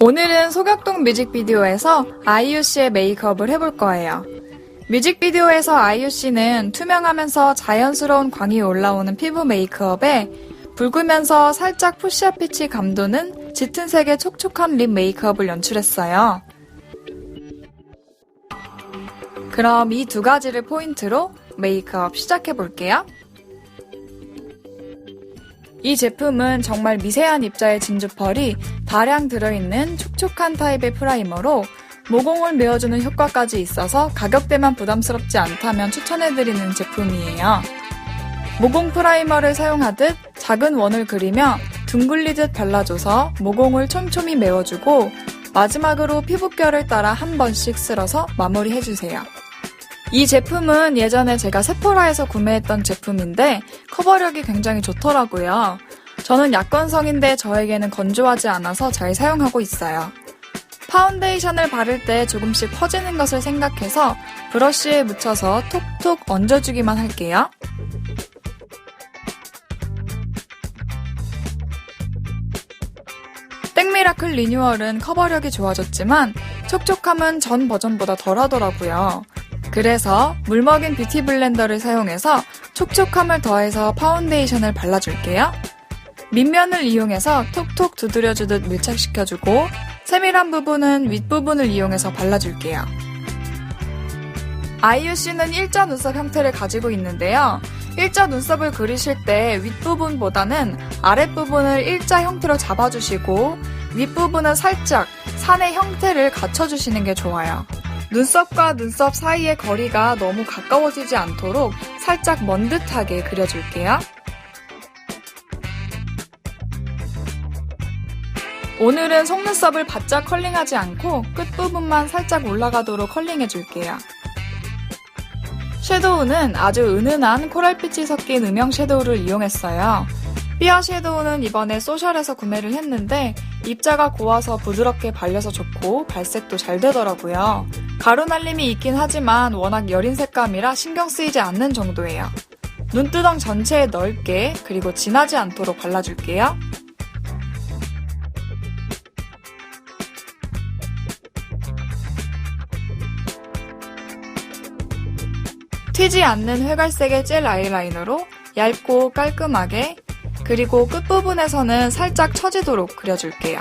오늘은 소격동 뮤직비디오에서 아이유 씨의 메이크업을 해볼 거예요. 뮤직비디오에서 아이유 씨는 투명하면서 자연스러운 광이 올라오는 피부 메이크업에 붉으면서 살짝 푸시업 피치 감도는 짙은 색의 촉촉한 립 메이크업을 연출했어요. 그럼 이 두 가지를 포인트로 메이크업 시작해 볼게요. 이 제품은 정말 미세한 입자의 진주펄이 다량 들어있는 촉촉한 타입의 프라이머로 모공을 메워주는 효과까지 있어서 가격대만 부담스럽지 않다면 추천해드리는 제품이에요. 모공 프라이머를 사용하듯 작은 원을 그리며 둥글리듯 발라줘서 모공을 촘촘히 메워주고 마지막으로 피부결을 따라 한 번씩 쓸어서 마무리해주세요. 이 제품은 예전에 제가 세포라에서 구매했던 제품인데 커버력이 굉장히 좋더라고요. 저는 약건성인데 저에게는 건조하지 않아서 잘 사용하고 있어요. 파운데이션을 바를 때 조금씩 퍼지는 것을 생각해서 브러쉬에 묻혀서 톡톡 얹어주기만 할게요. 땡미라클 리뉴얼은 커버력이 좋아졌지만 촉촉함은 전 버전보다 덜 하더라고요. 그래서 물먹인 뷰티 블렌더를 사용해서 촉촉함을 더해서 파운데이션을 발라줄게요. 밑면을 이용해서 톡톡 두드려주듯 밀착시켜주고 세밀한 부분은 윗부분을 이용해서 발라줄게요. 씨는 일자 눈썹 형태를 가지고 있는데요. 일자 눈썹을 그리실 때 윗부분보다는 아랫부분을 일자 형태로 잡아주시고 윗부분은 살짝 산의 형태를 갖춰주시는 게 좋아요. 눈썹과 눈썹 사이의 거리가 너무 가까워지지 않도록 살짝 먼 듯하게 그려줄게요. 오늘은 속눈썹을 바짝 컬링하지 않고 끝부분만 살짝 올라가도록 컬링해줄게요. 섀도우는 아주 은은한 코랄빛이 섞인 음영 섀도우를 이용했어요. 삐아 섀도우는 이번에 소셜에서 구매를 했는데 입자가 고와서 부드럽게 발려서 좋고 발색도 잘 되더라고요. 가루 날림이 있긴 하지만 워낙 여린 색감이라 신경 쓰이지 않는 정도예요. 눈두덩 전체에 넓게 그리고 진하지 않도록 발라줄게요. 튀지 않는 회갈색의 젤 아이라이너로 얇고 깔끔하게 그리고 끝부분에서는 살짝 처지도록 그려줄게요.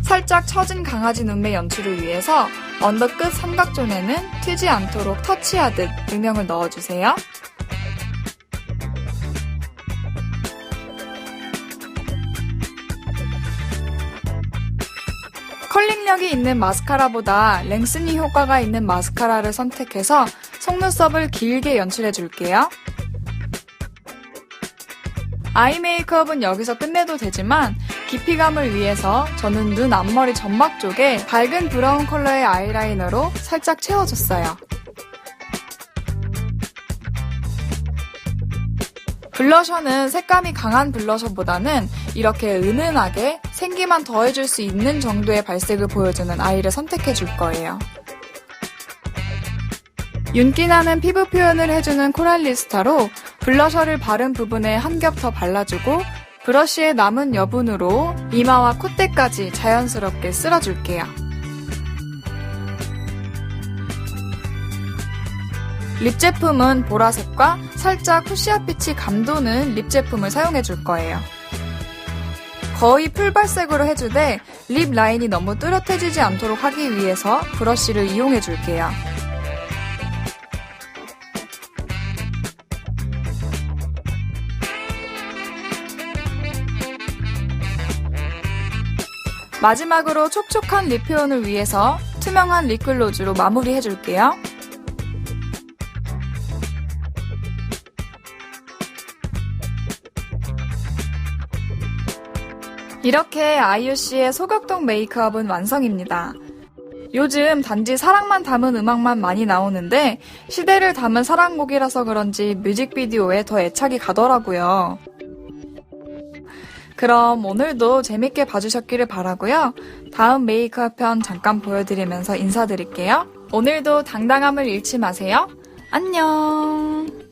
살짝 처진 강아지 눈매 연출을 위해서 언더 끝 삼각존에는 튀지 않도록 터치하듯 음영을 넣어주세요. 컬링력이 있는 마스카라보다 랭스닝 효과가 있는 마스카라를 선택해서 속눈썹을 길게 연출해 줄게요. 아이 메이크업은 여기서 끝내도 되지만 깊이감을 위해서 저는 눈 앞머리 점막 쪽에 밝은 브라운 컬러의 아이라이너로 살짝 채워줬어요. 블러셔는 색감이 강한 블러셔보다는 이렇게 은은하게 생기만 더해줄 수 있는 정도의 발색을 보여주는 아이를 선택해 줄 거예요. 윤기나는 피부 표현을 해주는 코랄리스타로 블러셔를 바른 부분에 한 겹 더 발라주고 브러쉬의 남은 여분으로 이마와 콧대까지 자연스럽게 쓸어줄게요. 립 제품은 보라색과 살짝 푸시아빛이 감도는 립 제품을 사용해 줄 거예요. 거의 풀발색으로 해주되 립 라인이 너무 뚜렷해지지 않도록 하기 위해서 브러쉬를 이용해 줄게요. 마지막으로 촉촉한 립 표현을 위해서 투명한 립글로즈로 마무리해 줄게요. 이렇게 씨의 소격동 메이크업은 완성입니다. 요즘 단지 사랑만 담은 음악만 많이 나오는데 시대를 담은 사랑곡이라서 그런지 뮤직비디오에 더 애착이 가더라고요. 그럼 오늘도 재밌게 봐주셨기를 바라고요. 다음 메이크업 편 잠깐 보여드리면서 인사드릴게요. 오늘도 당당함을 잃지 마세요. 안녕.